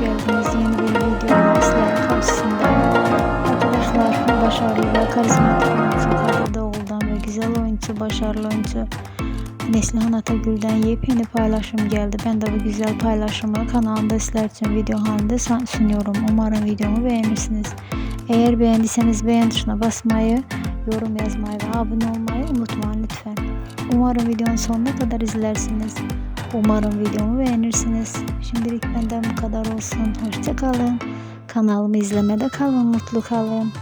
geldiniz. Yeni bir videoyla sizlerin karşısındayım. Arkadaşlar başarılı ve karizmatik oyuncu Kadir Doğul'dan ve güzel oyuncu, başarılı oyuncu Neslihan Atagül'den yepyeni paylaşım geldi. Ben de bu güzel paylaşımı kanalımda sizler için video halinde sun- sunuyorum. Umarım videomu beğenirsiniz. Eğer beğendiyseniz beğen tuşuna basmayı, yorum yazmayı ve abone olmayı unutmayın lütfen. Umarım videonun sonuna kadar izlersiniz. Umarım videomu beğenirsiniz. Şimdilik benden bu kadar olsun. Hoşça kalın. Kanalımı izlemede kalın, mutlu kalın.